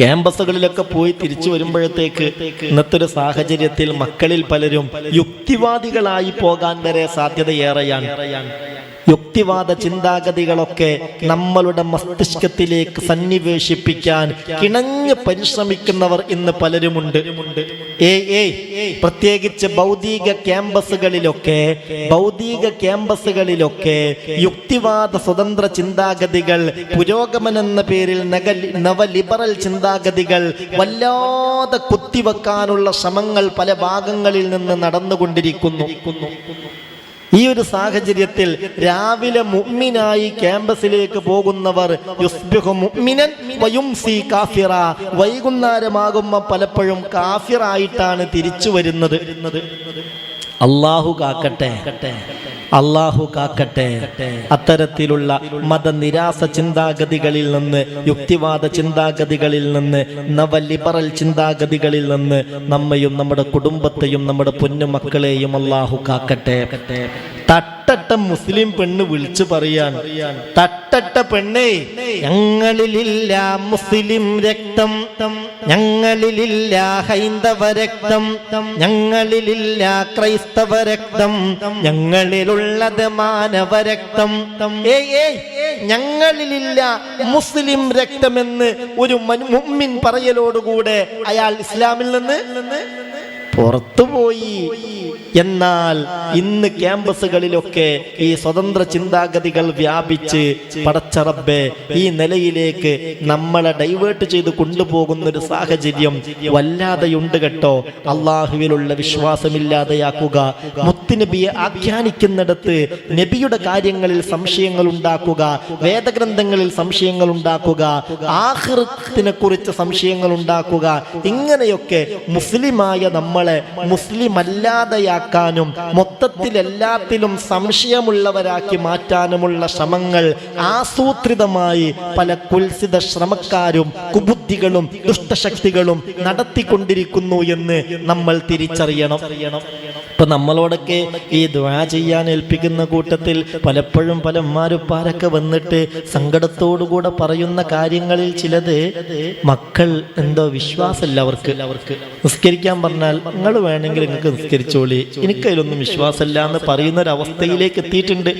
ക്യാമ്പസുകളിലൊക്കെ പോയി തിരിച്ചു വരുമ്പോഴത്തേക്ക് ഇന്നത്തെ ഒരു സാഹചര്യത്തിൽ മക്കളിൽ പലരും യുക്തിവാദികളായി പോകാൻ വരെ സാധ്യതയേറെയാണ്. യുക്തിവാദ ചിന്താഗതികളൊക്കെ നമ്മളുടെ മസ്തിഷ്കത്തിലേക്ക് സന്നിവേശിപ്പിക്കാൻ കിണഞ്ഞ് പരിശ്രമിക്കുന്നവർ ഇന്ന് പലരുമുണ്ട്. പ്രത്യേകിച്ച് ഭൗതിക ക്യാമ്പസുകളിലൊക്കെ ഭൗതിക ക്യാമ്പസുകളിലൊക്കെ യുക്തിവാദ സ്വതന്ത്ര ചിന്താഗതികൾ പുരോഗമനെന്ന പേരിൽ നവലിബറൽ നവ ലിബറൽ ചിന്താഗതികൾ വല്ലാതെ കുത്തിവെക്കാനുള്ള ശ്രമങ്ങൾ പല ഭാഗങ്ങളിൽ നിന്ന് നടന്നുകൊണ്ടിരിക്കുന്നു. ഈ ഒരു സാഹചര്യത്തിൽ രാവിലെ മുഅ്മിനായി ക്യാമ്പസിലേക്ക് പോകുന്നവർ യുസ്ബിഹു മുഅ്മിനൻ കാഫിറ. വൈകുന്നേരമാകുമ്പോൾ പലപ്പോഴും കാഫിറായിട്ടാണ് തിരിച്ചു വരുന്നത്. അള്ളാഹു കാക്കട്ടെ. അള്ളാഹു കാക്കട്ടെ. അത്തരത്തിലുള്ള മതനിരാസ ചിന്താഗതികളിൽ നിന്ന് യുക്തിവാദ ചിന്താഗതികളിൽ നിന്ന് നവലിബറൽ ചിന്താഗതികളിൽ നിന്ന് നമ്മയും നമ്മുടെ കുടുംബത്തെയും നമ്മുടെ പൊന്നുമക്കളെയും അള്ളാഹു കാക്കട്ടെ. തട്ടട്ട മുസ്ലിം പെണ്ണ് വിളിച്ചു പറയാൻ. തട്ടട്ട പെണ്ണേ ഞങ്ങളിലില്ല മുസ്ലിം രക്തം. ഞങ്ങളിലില്ല ഹൈന്ദവ രക്തം. ഞങ്ങളിലില്ല ക്രൈസ്തവ രക്തം. ഞങ്ങളിലുള്ളത് മാനവ രക്തം. ഞങ്ങളിലില്ല മുസ്ലിം രക്തമെന്ന് ഒരു മുമ്മിൻ പറയലോടുകൂടെ അയാൾ ഇസ്ലാമിൽ നിന്ന് പുറത്തുപോയി. എന്നാൽ ഇന്ന് ക്യാമ്പസുകളിലൊക്കെ ഈ സ്വതന്ത്ര ചിന്താഗതികൾ വ്യാപിച്ച് പടച്ചറബെ ഈ നിലയിലേക്ക് നമ്മളെ ഡൈവേർട്ട് ചെയ്ത് കൊണ്ടുപോകുന്ന ഒരു സാഹചര്യം വല്ലാതെയുണ്ട് കേട്ടോ. അള്ളാഹുവിലുള്ള വിശ്വാസമില്ലാതെയാക്കുക മുത്തുനബിയെ ആഖ്യാനിക്കുന്നിടത്ത് നബിയുടെ കാര്യങ്ങളിൽ സംശയങ്ങൾ ഉണ്ടാക്കുക വേദഗ്രന്ഥങ്ങളിൽ സംശയങ്ങൾ ഉണ്ടാക്കുക ആഹൃത്തിനെ കുറിച്ച് സംശയങ്ങൾ ഉണ്ടാക്കുക ഇങ്ങനെയൊക്കെ മുസ്ലിമായ നമ്മളെ മുസ്ലിം അല്ലാതെയാക്കാനും മൊത്തത്തിൽ എല്ലാത്തിലും സംശയമുള്ളവരാക്കി മാറ്റാനുമുള്ള ശ്രമങ്ങൾ ആസൂത്രിതമായി പല കുൽസിത ശ്രമക്കാരും കുബുദ്ധികളും ദുഷ്ടശക്തികളും നടത്തിക്കൊണ്ടിരിക്കുന്നു എന്ന് നമ്മൾ തിരിച്ചറിയണം. ഇപ്പൊ നമ്മളോടൊക്കെ ഈ ദ്വാ ചെയ്യാൻ ഏൽപ്പിക്കുന്ന കൂട്ടത്തിൽ പലപ്പോഴും പല ഉമ്മാരുപ്പാരൊക്കെ വന്നിട്ട് സങ്കടത്തോടുകൂടെ പറയുന്ന കാര്യങ്ങളിൽ ചിലത് മക്കൾ എന്തോ വിശ്വാസമല്ല അവർക്ക് അവർക്ക്. നിസ്കരിക്കാൻ പറഞ്ഞാൽ നിങ്ങൾ വേണമെങ്കിൽ നിങ്ങൾക്ക് നിസ്കരിച്ചോളി. എനിക്കതിലൊന്നും വിശ്വാസമില്ല എന്ന് പറയുന്ന ഒരു അവസ്ഥയിലേക്ക് എത്തിയിട്ടുണ്ട്.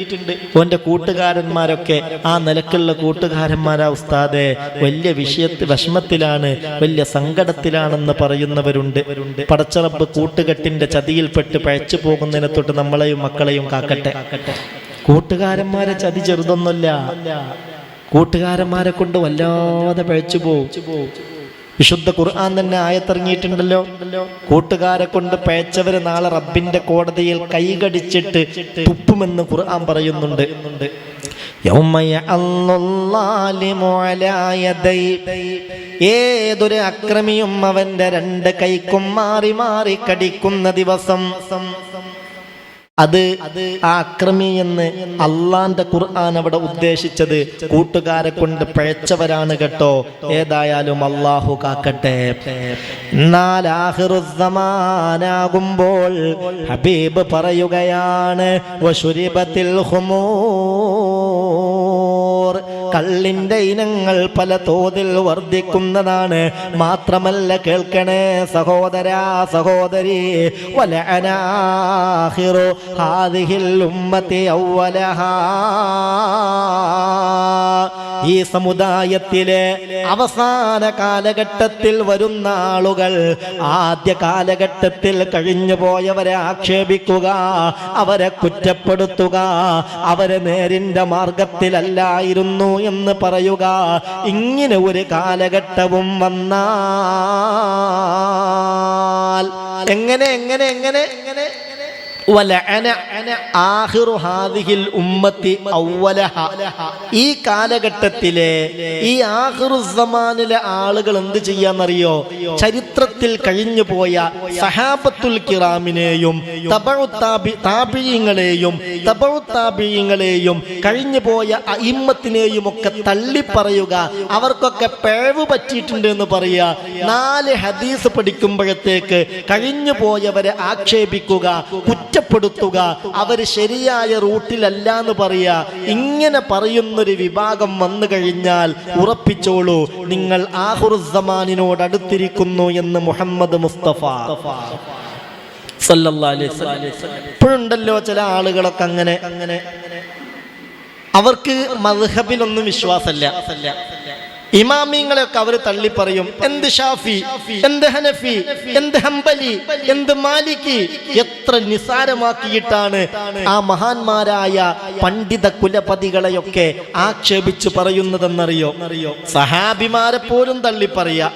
ഓന്റെ കൂട്ടുകാരന്മാരൊക്കെ ആ നിലക്കുള്ള കൂട്ടുകാരന്മാരാ ഉസ്താദെ വലിയ വിഷയത്തിൽ വിഷമത്തിലാണ് വലിയ സങ്കടത്തിലാണെന്ന് പറയുന്നവരുണ്ട്. പടച്ചറപ്പ് കൂട്ടുകെട്ടിന്റെ ചതിയിൽപ്പെട്ട് പഴച്ചു പോകുന്നതിനെ തൊട്ട് നമ്മളെയും മക്കളെയും കാക്കട്ടെ. കൂട്ടുകാരന്മാരെ ചതി ചെറുതൊന്നുമല്ല. കൂട്ടുകാരന്മാരെ കൊണ്ട് വല്ലാതെ പഴച്ചു പോകും. വിശുദ്ധ ഖുർആൻ തന്നെ ആയത്തിറങ്ങിയിട്ടുണ്ടല്ലോ കൂട്ടുകാരെ കൊണ്ട് പേച്ചവര് നാളെ റബ്ബിന്റെ കോടതിയിൽ കൈകടിച്ചിട്ട് തുപ്പുമെന്ന് ഖുർആൻ പറയുന്നുണ്ട്. ഏതൊരു അക്രമിയും അവന്റെ രണ്ട് കൈക്കും മാറി മാറി കടിക്കുന്ന ദിവസം അത് ആക്രമി എന്ന് അള്ളാന്റെ ഖുർആൻ അവിടെ ഉദ്ദേശിച്ചത് കൂട്ടുകാരെ കൊണ്ട് പഴച്ചവരാണ് കേട്ടോ. ഏതായാലും അള്ളാഹു കാക്കട്ടെ. എന്നാൽ ഹബീബ് പറയുകയാണ് വശുരിബത്തിൽ കള്ളിന്റെ ഇനങ്ങൾ പല തോതിൽ വർദ്ധിക്കുന്നതാണ്. മാത്രമല്ല കേൾക്കണേ സഹോദരാ സഹോദരി വലഅനാഹിറു ഹാദിഹിൽ ഉമ്മത്തി അവലഹാ ഈ സമുദായത്തിലെ അവസാന കാലഘട്ടത്തിൽ വരുന്ന ആളുകൾ ആദ്യ കാലഘട്ടത്തിൽ കഴിഞ്ഞു പോയവരെ ആക്ഷേപിക്കുക അവരെ കുറ്റപ്പെടുത്തുക അവരെ നേരിന്റെ മാർഗത്തിലല്ലായിരുന്നു എന്ന് പറയുക. ഇങ്ങനെ ഒരു കാലഘട്ടവും വന്നാൽ എങ്ങനെ എങ്ങനെ എങ്ങനെ എങ്ങനെ? ഈ കാലഘട്ടത്തിലെ ഈ ആഖിറു സമാനിലെ ആളുകൾ എന്ത് ചെയ്യാന്നറിയോ? ചരിത്രത്തിൽ കഴിഞ്ഞു പോയ സഹാബത്തുൽ കിറാമിനെയും താപിയങ്ങളെയും താപിയങ്ങളെയും കഴിഞ്ഞു പോയ അയിമ്മത്തിനെയും ഒക്കെ തള്ളിപ്പറയുക അവർക്കൊക്കെ പിഴവ് പറ്റിയിട്ടുണ്ട് എന്ന് പറയുക നാല് ഹദീസ് പഠിക്കുമ്പോഴത്തേക്ക് കഴിഞ്ഞു പോയവരെ ആക്ഷേപിക്കുക കുറ്റ കുറ്റപ്പെടുത്തുക. അവർ ശരിയായ റൂട്ടിലല്ല എന്ന് പറയുക ഇങ്ങനെ പറയുന്നൊരു വിഭാഗം വന്നു കഴിഞ്ഞാൽ ഉറപ്പിച്ചോളൂ നിങ്ങൾ ആഹുറുസമാനിനോട് അടുത്തിരിക്കുന്നു എന്ന് മുഹമ്മദ് മുസ്തഫ. ഇപ്പോഴുണ്ടല്ലോ ചില ആളുകളൊക്കെ അങ്ങനെ അങ്ങനെ. അവർക്ക് മദ്ഹബിലൊന്നും വിശ്വാസമല്ല. ഇമാമിങ്ങളെയൊക്കെ അവർ തള്ളിപ്പറയും. എന്ത് ഷാഫി? എന്ത് ഹനഫി? എന്ത് ഹംബലി? എന്ത് മാലിക്കി എത്ര നിസാരമാക്കിയിട്ടാണ് ആ മഹാന്മാരായ പണ്ഡിത കുലപതികളെയൊക്കെ ആക്ഷേപിച്ച് പറയുന്നതെന്നറിയോ? സഹാബിമാരെ പോലും തള്ളിപ്പറയാ.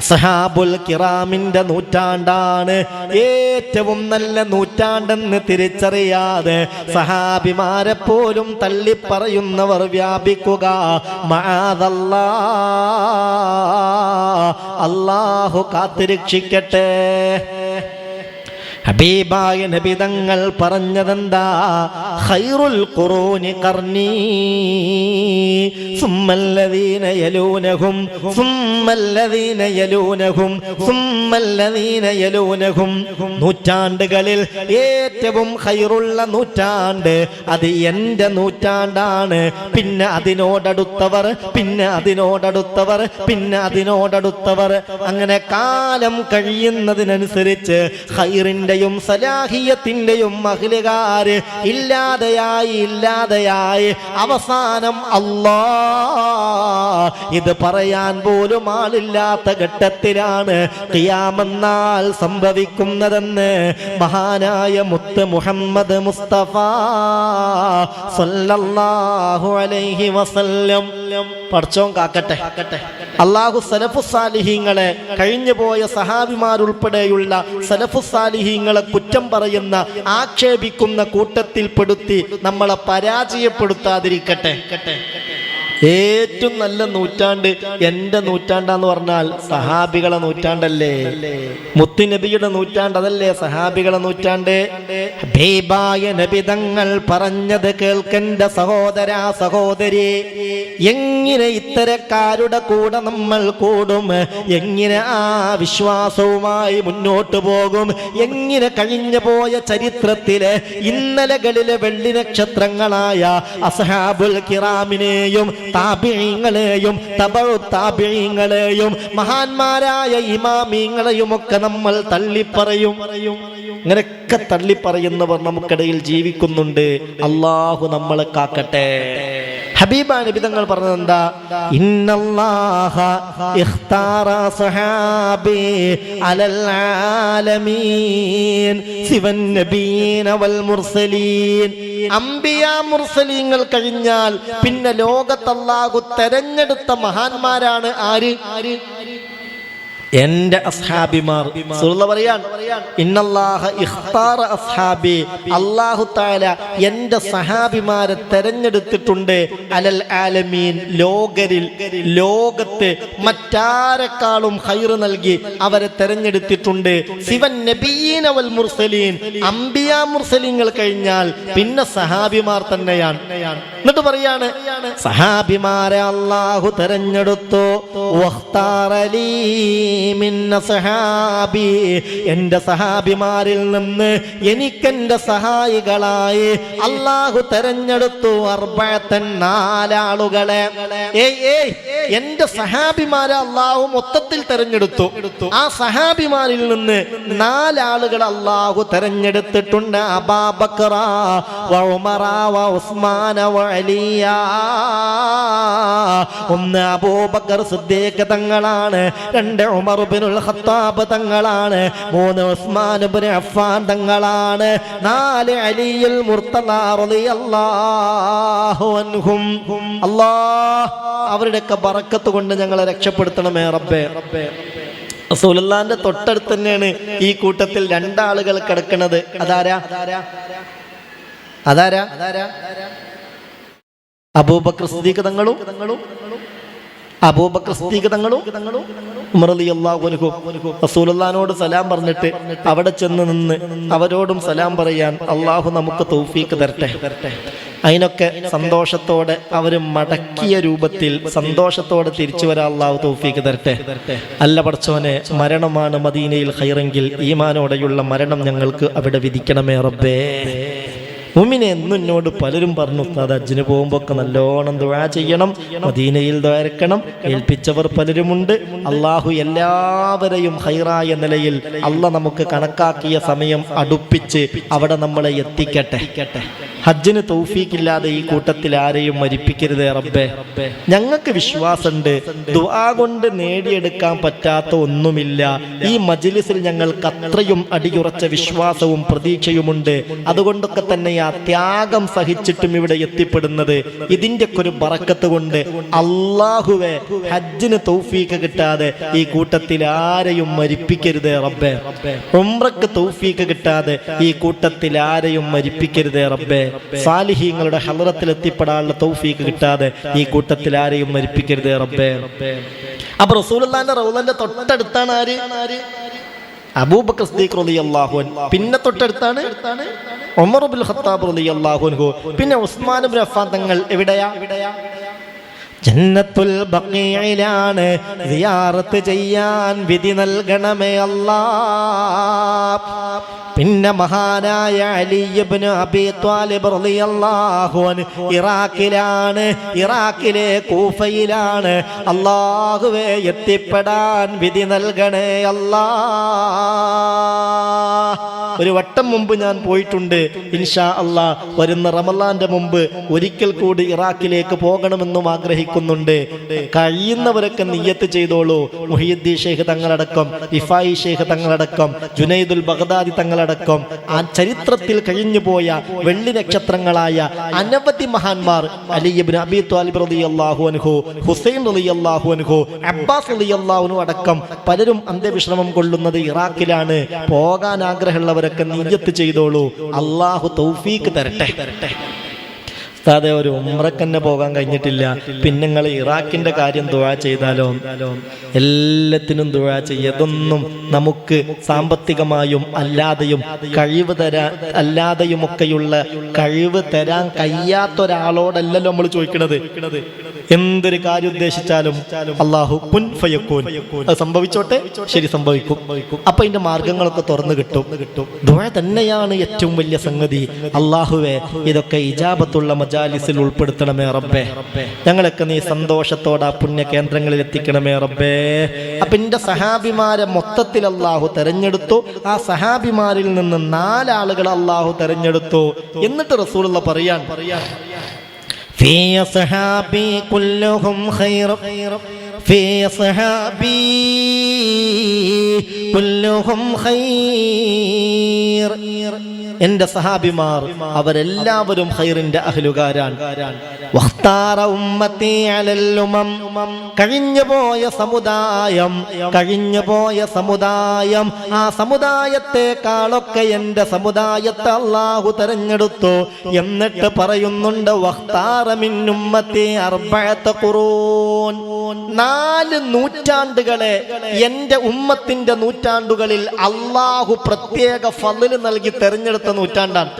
സഹാബുൽ കിറാമിന്റെ നൂറ്റാണ്ടാണ്. ഏറ്റവും നല്ല നൂറ്റാണ്ടെന്ന് തിരിച്ചറിയാതെ സഹാബിമാരെ പോലും തള്ളിപ്പറയുന്നവർ വ്യാപിക്കുക. അള്ളാഹു കാത്തിരക്ഷിക്കട്ടെ. ഹബീബായ നബി തങ്ങൾ പറഞ്ഞതെന്താ? ഖൈറുൽ ഖുറൂനി കർണി. സുമ്മല്ലദീന യലൂനഹും സുമ്മല്ലദീന യലൂനഹും സുമ്മല്ലദീന യലൂനഹും. നൂറ്റാണ്ടുകളിൽ ഏറ്റവും ഖൈറുള്ള നൂറ്റാണ്ട് അത് എന്റെ നൂറ്റാണ്ടാണ്. പിന്നെ അതിനോടടുത്തവർ പിന്നെ അതിനോടടുത്തവർ പിന്നെ അതിനോടടുത്തവർ. അങ്ങനെ കാലം കഴിയുന്നതിനനുസരിച്ച് ഖൈറിന്റെയും സലാഹിയത്തിന്റെയും മഹിലുകാര് ഇല്ലാതെയായി ഇല്ലാതെയായി. അവസാനം അല്ലാ ഇത് പറയാൻ പോലും ആളില്ലാത്ത ഘട്ടത്തിലാണ് കിയാമെന്നാൽ സംഭവിക്കുന്നതെന്ന് മഹാനായ മുത്ത് മുഹമ്മദ് മുസ്തഫ സല്ലല്ലാഹു അലൈഹി വസല്ലം. പഠിച്ചോം കാക്കട്ടെ. അള്ളാഹു സലഫു സാലിഹീങ്ങളെ കഴിഞ്ഞു പോയ സഹാബിമാരുൾപ്പെടെയുള്ള സലഫു സാലിഹീങ്ങളെ കുറ്റം പറയുന്ന ആക്ഷേപിക്കുന്ന കൂട്ടത്തിൽപ്പെടുത്തി നമ്മളെ പരാജയപ്പെടുത്താതിരിക്കട്ടെ. ഏറ്റവും നല്ല നൂറ്റാണ്ട് എന്റെ നൂറ്റാണ്ടാന്ന് പറഞ്ഞാൽ സഹാബികളെ നൂറ്റാണ്ടല്ലേ? മുത്തുനബിയുടെ നൂറ്റാണ്ട് അതല്ലേ സഹാബികളെ നൂറ്റാണ്ട്? ഹബീബായ നബിതങ്ങൾ പറഞ്ഞത് കേൾക്കണ്ട സഹോദര സഹോദരി എങ്ങനെ ഇത്തരക്കാരുടെ കൂടെ നമ്മൾ കൂടും? എങ്ങനെ ആ വിശ്വാസവുമായി മുന്നോട്ട് പോകും? എങ്ങനെ കഴിഞ്ഞു പോയ ചരിത്രത്തിലെ ഇന്നലകളിലെ വെള്ളി നക്ഷത്രങ്ങളായ അസഹാബുൽ കിറാമിനെയും താപിഴങ്ങളെയും തബഴു താപിഴങ്ങളെയും മഹാന്മാരായ ഇമാമിങ്ങളെയും ഒക്കെ നമ്മൾ തള്ളിപ്പറയും. ഇങ്ങനെയൊക്കെ തള്ളിപ്പറയുന്നവർ നമുക്കിടയിൽ ജീവിക്കുന്നുണ്ട്. അള്ളാഹു നമ്മളെ കാക്കട്ടെ. ഹബീബ നബിതങ്ങൾ പറഞ്ഞത് എന്താ? ഇന്നല്ലാഹ ഇഖ്താറ സഹാബി അലൽ ആലമീൻ സിവൻ നബീന വൽ മുർസലീൻ. അംബിയ മുർസലീങ്ങൾ കഴിഞ്ഞാൽ പിന്നെ ലോകത്തല്ലാഹു തെരഞ്ഞെടുത്ത മഹാന്മാരാണ് ആര്? ആര് എന്റെ അസ്ഹാബിമാർ അസ്ഹാബി അല്ലാഹു തആല എന്റെ സഹാബിമാരെ തെരഞ്ഞെടുത്തിട്ടുണ്ട്. അലൽ ആലമീൻ ലോകരിൽ ലോകത്ത് മറ്റാരെക്കാളും ഹൈറ് നൽകി അവരെ തെരഞ്ഞെടുത്തിട്ടുണ്ട്. ശിവൻ നബീന വൽ മുർസലീൻ അംബിയ മുർസലീങ്ങൾ കഴിഞ്ഞാൽ പിന്നെ സഹാബിമാർ തന്നെയാണ്. എന്നിട്ട് പറയാണ് സഹാബിമാരെ അള്ളാഹു തെരഞ്ഞെടുത്തു. വഖ്താറലീ മിന്ന സഹാബി എന്റെ സഹാബിമാരിൽ നിന്ന് എനിക്കെന്റെ സഹായികളായി അള്ളാഹു തെരഞ്ഞെടുത്തു അർബത്തൻ നാലാളുകളെ. എന്റെ സഹാബിമാരെ അള്ളാഹു മൊത്തത്തിൽ തെരഞ്ഞെടുത്തു. ആ സഹാബിമാരിൽ നിന്ന് നാലാളുകൾ അള്ളാഹു തെരഞ്ഞെടുത്തിട്ടുണ്ട്. അലിയ. ഒന്ന് അബൂബക്കർ സിദ്ദീഖ് തങ്ങളാണ്. രണ്ട് ഉമർ ബിനുൽ ഖത്താബ് തങ്ങളാണ് മൂന്ന് ഉസ്മാൻ ഇബ്നു അഫ്ഫാൻ തങ്ങളാണ് നാല് അലിയുൽ മുർത്തദ റളിയല്ലാഹു അൻഹും. അല്ലാഹ് അവരുടെയൊക്കെ ബറക്കത്ത് കൊണ്ട് ഞങ്ങളെ രക്ഷപ്പെടുത്തണമേ റബ്ബേ. റസൂലുള്ളാന്റെ തൊട്ടടുത്ത് തന്നെയാണ് ഈ കൂട്ടത്തിൽ രണ്ടാളുകൾ കിടക്കുന്നത്. അതാരാ? അതാരാ? സിദ്ദീഖ് തങ്ങളും അബൂബക്കർ സലാം പറഞ്ഞിട്ട് അവിടെ ചെന്ന് നിന്ന് അവരോടും സലാം പറയാൻ അള്ളാഹു നമുക്ക് തൗഫീക്ക് തരട്ടെ. അതിനൊക്കെ സന്തോഷത്തോടെ അവർ മടക്കിയ രൂപത്തിൽ സന്തോഷത്തോടെ തിരിച്ചു വരാൻ അള്ളാഹു തൗഫീക്ക് തരട്ടെ. അല്ല പഠിച്ചവനെ മരണമാണ് മദീനയിൽ ഹൈറെങ്കിൽ ഈമാനോടെയുള്ള മരണം ഞങ്ങൾക്ക് അവിടെ വിധിക്കണമേ റബ്ബേ. മുമിനെ എന്നും എന്നോട് പലരും പറഞ്ഞു ഉസ്താദ് അജ്ജിന് പോകുമ്പോൾ ഒക്കെ നല്ലോണം ദുആ ചെയ്യണം മദീനയിൽ ദ്വാരക്കണം ഏൽപ്പിച്ചവർ പലരുമുണ്ട് അള്ളാഹു എല്ലാവരെയും ഹൈറായ നിലയിൽ അല്ല നമുക്ക് കണക്കാക്കിയ സമയം അടുപ്പിച്ച് അവിടെ നമ്മളെ എത്തിക്കട്ടെ. ഹജ്ജിന് തൗഫീക്കില്ലാതെ ഈ കൂട്ടത്തിൽ ആരെയും മരിപ്പിക്കരുത് റബ്ബേ. ഞങ്ങൾക്ക് വിശ്വാസമുണ്ട് ദുആ കൊണ്ട് നേടിയെടുക്കാൻ പറ്റാത്ത ഒന്നുമില്ല. ഈ മജിലിസിൽ ഞങ്ങൾക്ക് അത്രയും അടിയുറച്ച വിശ്വാസവും പ്രതീക്ഷയുമുണ്ട്. അതുകൊണ്ടൊക്കെ തന്നെ ആ ത്യാഗം സഹിച്ചിട്ടും ഇവിടെ എത്തിപ്പെടുന്നത് ഇതിന്റെ ഒരു ബറക്കത്ത് കൊണ്ട് അള്ളാഹുവെ ഹജ്ജിന് തൗഫീക്ക് കിട്ടാതെ ഈ കൂട്ടത്തിൽ ആരെയും മരിപ്പിക്കരുത് റബ്ബേ. ഉംറക്ക് തൗഫീക്ക് കിട്ടാതെ ഈ കൂട്ടത്തിൽ ആരെയും മരിപ്പിക്കരുത് റബ്ബേ. സാലിഹീങ്ങളുടെ ഹലറത്തിൽ എത്തിപ്പെടാനുള്ള തൗഫീക്ക് കിട്ടാതെ ഈ കൂട്ടത്തിൽ ആരെയും മരിപ്പിക്കരുത് റബ്ബേ. അപ്പൊ റസൂൽ റൗലന്റെ തൊട്ടടുത്താണ് ആര്? അബൂബക്കർ സിദ്ദീഖ് റളിയല്ലാഹു അൻഹു. പിന്നെ തൊട്ടടുത്താണ് ഉമർ ബിൻ ഖത്താബ് റളിയല്ലാഹു അൻഹു. പിന്നെ ഉസ്മാൻ ബിൻ അഫ്ഫാൻ തങ്ങൾ എവിടെയാ? ജന്നത്തുൽ ബഖീഇലാണ് സിയാറത്ത് ചെയ്യാൻ വിധി നൽകണമേ അല്ലാ പിന്നെ മഹാനായ അലി ഇബ്നു അബി ത്വാലിബ് ഇറാഖിലാണ് ഇറാഖിലെ കൂഫയിലാണ്. അള്ളാഹുവെ എത്തിപ്പെടാൻ വിധി നൽകണേ അല്ലാ ഒരു വട്ടം മുമ്പ് ഞാൻ പോയിട്ടുണ്ട്. ഇൻഷാ അള്ളാ വരുന്ന റമലാന്റെ മുമ്പ് ഒരിക്കൽ കൂടി ഇറാഖിലേക്ക് പോകണമെന്നും ആഗ്രഹിക്കുന്നുണ്ട്. കഴിയുന്നവരൊക്കെ നിയ്യത്ത് ചെയ്തോളൂ. മുഹിയുദ്ദീൻ ഷെയ്ഖ് തങ്ങളടക്കം ഇഫായി ഷെയ്ഖ് തങ്ങളടക്കം ജുനൈദുൽ ബഗ്ദാദി തങ്ങളടക്കം ആ ചരിത്രത്തിൽ കഴിഞ്ഞു പോയ വെള്ളി നക്ഷത്രങ്ങളായ അനവധി മഹാന്മാർ അലിബിൻ ഹുസൈൻ അബ്ബാസ് അടക്കം പലരും അന്ത്യവിശ്രമം കൊള്ളുന്നത് ഇറാഖിലാണ്. പോകാൻ ആഗ്രഹമുള്ളവരൊക്കെ നീയത്ത് ചെയ്തോളൂ. അള്ളാഹു തൗഫീക്ക് തരട്ടെ. തരട്ടെ ഉസ്താദെ ഒരു ഉമ്രക്കന്നെ പോകാൻ കഴിഞ്ഞിട്ടില്ല. പിന്നെ നിങ്ങൾ ഇറാഖിന്റെ കാര്യം ദുഴ ചെയ്താലോ? എല്ലാത്തിനും ദുഴ ചെയ്യതൊന്നും നമുക്ക് സാമ്പത്തികമായും അല്ലാതെയും കഴിവ് തരാൻ അല്ലാതെയുമൊക്കെയുള്ള കഴിവ് തരാൻ കഴിയാത്ത ഒരാളോടല്ലല്ലോ നമ്മൾ ചോദിക്കണത്. എന്തൊരു കാര്യം ഉദ്ദേശിച്ചാലും അള്ളാഹു ഫയക്കൂൻ. അത് സംഭവിച്ചോട്ടെ? ശരി സംഭവിക്കും. അപ്പൊ അതിന്റെ മാർഗങ്ങളൊക്കെ തുറന്നു കിട്ടും. കിട്ടും. ദുഴ തന്നെയാണ് ഏറ്റവും വലിയ സംഗതി. അള്ളാഹുവെ ഇതൊക്കെ ഇജാബത്തുള്ള മജാലിസിൽ ഉൾപ്പെടുത്തണമേ റബ്ബേ. ഞങ്ങളൊക്കെ നീ സന്തോഷത്തോടെ ആ പുണ്യ കേന്ദ്രങ്ങളിൽ എത്തിക്കണമേ റബ്ബേ. അപ്പൊ എന്റെ സഹാബിമാരെ മൊത്തത്തിൽ അള്ളാഹു തെരഞ്ഞെടുത്തു. ആ സഹാബിമാരിൽ നിന്ന് നാലാളുകൾ അള്ളാഹു തെരഞ്ഞെടുത്തു. എന്നിട്ട് റസൂലുള്ള പറയാൻ പറയാൻ في أصحابي كلهم خير. في أصحابي كلهم خير. എന്റെ സഹാബിമാർ അവരെല്ലാവരും ഹൈറിന്റെ അഹലുകാരാണ്. കഴിഞ്ഞു പോയ സമുദായം കഴിഞ്ഞു പോയ സമുദായം ആ സമുദായത്തെക്കാളൊക്കെ എന്റെ സമുദായത്തെ അള്ളാഹു തെരഞ്ഞെടുത്തു. എന്നിട്ട് പറയുന്നുണ്ട് വക്താറമിന്നുമ്മത്തെ ഖുറൂൻ. നാല് നൂറ്റാണ്ടുകളെ എന്റെ ഉമ്മത്തിന്റെ നൂറ്റാണ്ടുകളിൽ അള്ളാഹു പ്രത്യേക ഫലിൽ നൽകി തെരഞ്ഞെടുത്ത നൂറ്റാണ്ടാണ്.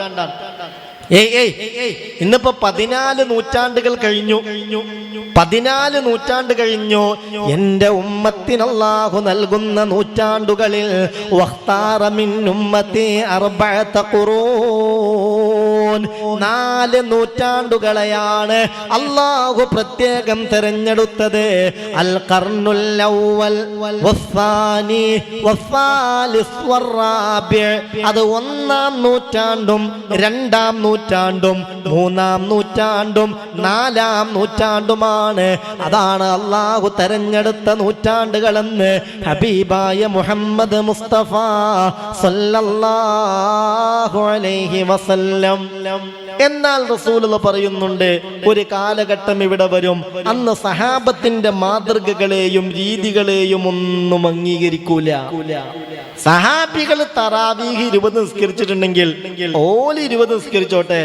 ഏയ് ഏയ് ഇന്നിപ്പോ പതിനാല് നൂറ്റാണ്ടുകൾ കഴിഞ്ഞു. പതിനാല് നൂറ്റാണ്ട് കഴിഞ്ഞു. എന്റെ ഉമ്മത്തിന് അല്ലാഹു നൽകുന്ന നൂറ്റാണ്ടുകളിൽ വഖ്താറ മിൻ ഉമ്മത്തി അർബഅത ഖുറൂൻ നാല് നൂറ്റാണ്ടുകളെയാണ് അള്ളാഹു പ്രത്യേകം തെരഞ്ഞെടുത്തത്. അൽ ഖർനുൽ അവൽ വസ്സാനി വസ്സാലിസ് അത് ഒന്നാം നൂറ്റാണ്ടും രണ്ടാം നൂറ്റാണ്ടും മൂന്നാം നൂറ്റാണ്ടും നാലാം നൂറ്റാണ്ടുമാണ്. അതാണ് അള്ളാഹു തെരഞ്ഞെടുത്ത നൂറ്റാണ്ടുകളെന്ന് ഹബീബായ മുഹമ്മദ് മുസ്തഫ സല്ലല്ലാഹു അലൈഹി വസല്ലം എന്നാൽ റസൂലുള്ള പറയുന്നുണ്ട് ഒരു കാലഘട്ടം ഇവിടെ വരും. അന്ന് സഹാബത്തിന്റെ മാതൃകകളെയും രീതികളെയും ഒന്നും അംഗീകരിക്കൂല. സഹാബികൾ തറാവീഹ് ഇരുപത് നിസ്കരിച്ചിട്ടുണ്ടെങ്കിൽ ഓൽ ഇരുപത് നിസ്കരിച്ചോട്ടെ.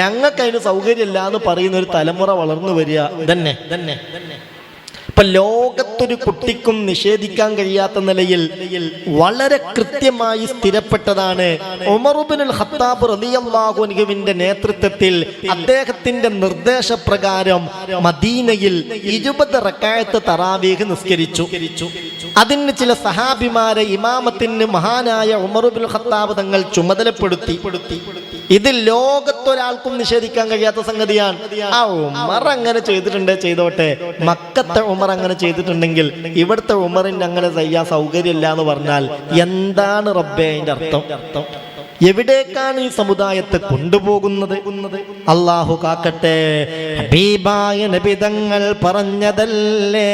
ഞങ്ങൾക്ക് അതിന് സൗകര്യമില്ല എന്ന് പറയുന്ന ഒരു തലമുറ വളർന്നു വരിക. തന്നെ തന്നെ ഇപ്പൊ ലോകത്തൊരു കുട്ടിക്കും നിഷേധിക്കാൻ കഴിയാത്ത നിലയിൽ വളരെ കൃത്യമായി സ്ഥിരപ്പെട്ടതാണ് ഉമറുബിനുൽ ഖത്താബ് റളിയല്ലാഹു അൻഹുവിന്റെ നേതൃത്വത്തിൽ അദ്ദേഹത്തിന്റെ നിർദ്ദേശപ്രകാരം മദീനയിൽ ഇരുപത് റക്കായത്ത് തറാവീഹ് നിസ്കരിച്ചു. അതിന് ചില സഹാബിമാരെ ഇമാമത്തിന് മഹാനായ ഉമറുബിൻ ഖത്താബ് തങ്ങൾ ചുമതലപ്പെടുത്തി. ഇത് ലോകത്തൊരാൾക്കും നിഷേധിക്കാൻ കഴിയാത്ത സംഗതിയാണ്. ആ ഉമർ അങ്ങനെ ചെയ്തിട്ടുണ്ട് ചെയ്തോട്ടെ. മക്കത്തെ ഉമർ അങ്ങനെ ചെയ്തിട്ടുണ്ടെങ്കിൽ ഇവിടുത്തെ ഉമറിന് അങ്ങനെ ചെയ്യാൻ സൗകര്യമില്ല എന്ന് പറഞ്ഞാൽ എന്താണ് റബ്ബെ അതിന്റെ അർത്ഥം? അർത്ഥം എവിടേക്കാണ് ഈ സമുദായത്തെ കൊണ്ടുപോകുന്നത്? അള്ളാഹു കാക്കട്ടെ. ഹബീബായ പറഞ്ഞതല്ലേ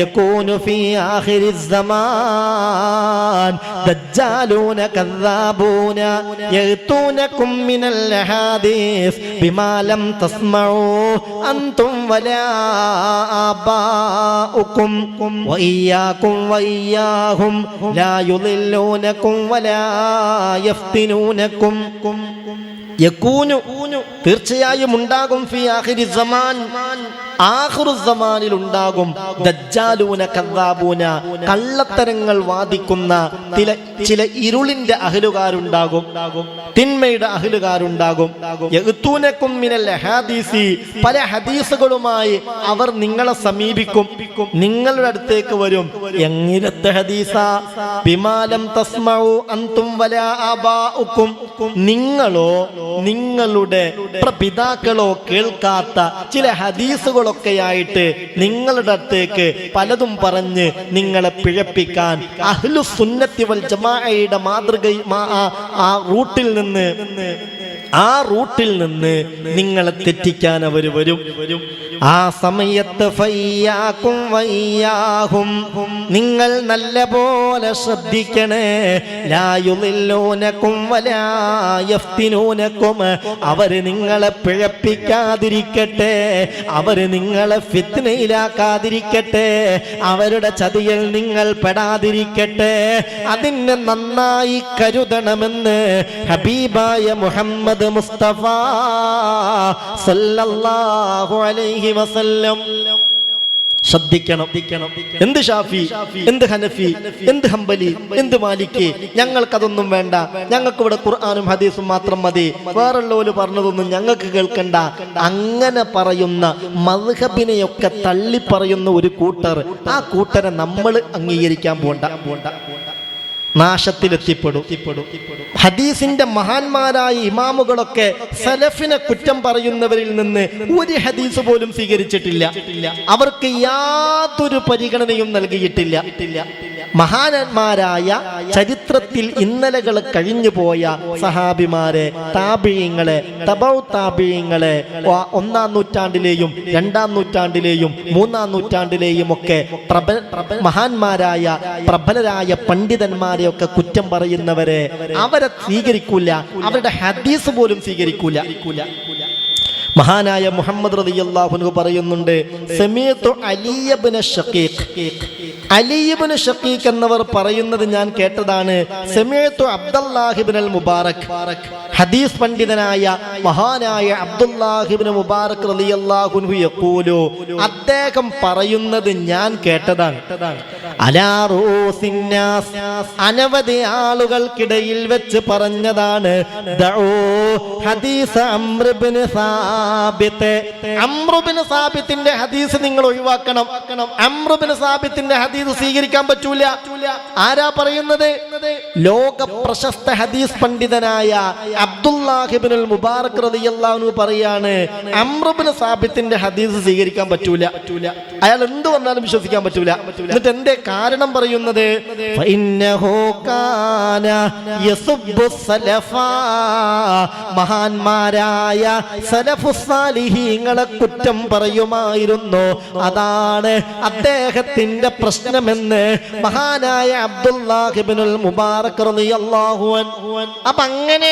യകൂനു ഫീ ആഖിരി സമാൻ. ദജ്ജാലൂന കദ്ദാബൂന യഅ്തൂനകും മിനൽ ഹദീസ് ബിമാ തസ്മഊ അൻതും വലാ ആബാഉകും വഇയ്യാകും വഇയ്യാഹും ലാ യുളില്ലൂനകും വലാ യഫ്തിനൂനകും യകൂനു തീർച്ചയായും ഉണ്ടാകും ഫി സമാൻ. ആഖിറു സമാനിൽ ഉണ്ടാകും ദജ്ജാലൂന കദ്ദാബൂന കള്ളത്തരങ്ങൾ വാദിക്കുന്ന ചില ചില ഇരുളിന്റെ അഹലുകാരുണ്ടാകും തിന്മയുടെ അഹലുകാരുണ്ടാകും. പല ഹദീസുകളുമായി അവർ നിങ്ങളെ സമീപിക്കും. നിങ്ങളുടെ അടുത്തേക്ക് വരും. എങ്ങിരത്തെ ഹദീസ? ബിമാലം തസ്മഊ അൻതും വലാ ആബാഉക്കും. നിങ്ങളോ നിങ്ങളുടെ പിതാക്കളോ കേൾക്കാത്ത ചില ഹദീസുകളൊക്കെയായിട്ട് നിങ്ങളുടെ അടുത്തേക്ക് പലതും പറഞ്ഞ് നിങ്ങളെ പിഴപ്പിക്കാൻ അഹ്ലു സുന്നത്തി വൽ ജമാഅയുടെ മാതൃക ആ റൂട്ടിൽ നിന്ന് ആ റൂട്ടിൽ നിന്ന് നിങ്ങളെ തെറ്റിക്കാൻ അവർ വരും. ആ സമയത്ത് ഫയ്യാക്കും വയ്യാഹും. നിങ്ങൾ നല്ല പോലെ ശ്രദ്ധിക്കണേ. ലായുലില്ലോനക്കും വലായഫ്തിനൂനക്കും അവർ നിങ്ങളെ പിഴപ്പിക്കാതിരിക്കട്ടെ. അവർ നിങ്ങളെ ഫിത്നയിലാക്കാതിരിക്കട്ടെ. അവരുടെ ചതിയിൽ നിങ്ങൾ പെടാതിരിക്കട്ടെ. അതിനെ നന്നായി കരുതണമെന്ന് ഹബീബായ മുഹമ്മദ് മുസ്തഫ സല്ലല്ലാഹു അലൈഹി വസല്ലം. ശ്രദ്ധിക്കണം. എന്ത് ഷാഫി? എന്ത് ഹനഫി? എന്ത് ഹംബലി? എന്ത് മാലിക്ക് ഞങ്ങൾക്കതൊന്നും വേണ്ട. ഞങ്ങൾക്ക് ഇവിടെ ഖുർആാനും ഹദീസും മാത്രം മതി. വേറുള്ളവര് പറഞ്ഞതൊന്നും ഞങ്ങൾക്ക് കേൾക്കണ്ട. അങ്ങനെ പറയുന്ന മദ്ഹബിനെയൊക്കെ തള്ളി പറയുന്ന ഒരു കൂട്ടർ ആ കൂട്ടരെ നമ്മൾ അംഗീകരിക്കാൻ പോണ്ട പോണ്ട. നാശത്തിലെത്തിപ്പെടും. ഹദീസിന്റെ മഹാന്മാരായ ഇമാമുകളൊക്കെ സലഫിനെ കുറ്റം പറയുന്നവരിൽ നിന്ന് ഒരു ഹദീസ് പോലും സ്വീകരിച്ചിട്ടില്ല. അവർക്ക് യാതൊരു പരിഗണനയും നൽകിയിട്ടില്ല. മഹാന്മാരായ ചരിത്രത്തിൽ ഇന്നലകൾ കഴിഞ്ഞുപോയ സഹാബിമാരെ താപിയങ്ങളെ തബൗ താപിയങ്ങളെ ഒന്നാം നൂറ്റാണ്ടിലെയും രണ്ടാം നൂറ്റാണ്ടിലെയും മൂന്നാം നൂറ്റാണ്ടിലെയും ഒക്കെ പ്രബ പ്രബ- മഹാന്മാരായ പ്രബലരായ പണ്ഡിതന്മാരെ ഒക്കെ കുറ്റം പറയുന്നവരെ അവരെ സ്വീകരിക്കൂല അവരുടെ ഹദീസ് പോലും സ്വീകരിക്കൂല. മഹാനായ മുഹമ്മദ് റതിയല്ലാഹുനു പറയുന്നുണ്ട് സമീത്തു അലിയബ്ന ഷഖീഖ് അലിയബ്ന ഷക്കീഖ് എന്നവർ പറയുന്നത് ഞാൻ കേട്ടതാണ്. അബ്ദുല്ലാഹിബ്ൻ അൽ മുബാറക്. ഹദീസ് പണ്ഡിതനായ മഹാനായ അബ്ദുല്ലാഹിബിൻ മുബാറക് റളിയല്ലാഹു അൻഹു യഖൂലു അദ്ദേഹം പറയുന്നത് ഞാൻ കേട്ടതാണ്. അനവധി ആളുകൾക്കിടയിൽ വെച്ച് പറഞ്ഞതാണ്. സാബിത്തിന്റെ ഹദീസ് നിങ്ങൾ ഒഴിവാക്കണം. അംറുബ്ന് സാബിത്തിന്റെ ഹദീസ് സ്വീകരിക്കാൻ പറ്റൂല. ആരാ പറയുന്നത്? ലോക പ്രശസ്ത ഹദീസ് പണ്ഡിതനായ അബ്ദുല്ലാഹിബിനുൽ മുബാറക് അൻഹു പറയാണ് അമ്രബിന് സാബിത്തിന്റെ ഹദീസ് സ്വീകരിക്കാൻ പറ്റൂല. അയാൾ എന്ത് വന്നാലും വിശ്വസിക്കാൻ പറ്റൂല. എന്നിട്ട് എന്റെ കാരണം പറയുന്നത്? മഹാന്മാരായ സലഫുസാലിഹീങ്ങളെ കുറ്റം പറയുമായിരുന്നു. അതാണ് അദ്ദേഹത്തിന്റെ പ്രശ്നമെന്ന് മഹാനായ അബ്ദുല്ലാഹിബിനുൽ മുബാറക് അപ്പൊ അങ്ങനെ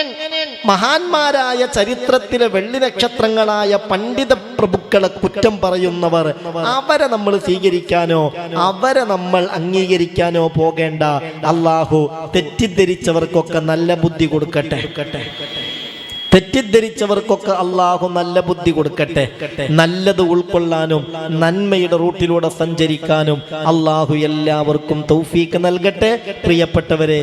മഹാന്മാരായ ചരിത്രത്തിലെ വെള്ളി നക്ഷത്രങ്ങളായ പണ്ഡിത പ്രഭുക്കളെ കുറ്റം പറയുന്നവർ അവരെ നമ്മൾ സ്വീകരിക്കാനോ അവരെ നമ്മൾ അംഗീകരിക്കാനോ പോകേണ്ട. അള്ളാഹു തെറ്റിദ്ധരിച്ചവർക്കൊക്കെ നല്ല ബുദ്ധി കൊടുക്കട്ടെ. തെറ്റിദ്ധരിച്ചവർക്കൊക്കെ അള്ളാഹു നല്ല ബുദ്ധി കൊടുക്കട്ടെ. നല്ലത് ഉൾക്കൊള്ളാനും നന്മയുടെ റൂട്ടിലൂടെ സഞ്ചരിക്കാനും അള്ളാഹു എല്ലാവർക്കും തൗഫീക്ക് നൽകട്ടെ. പ്രിയപ്പെട്ടവരെ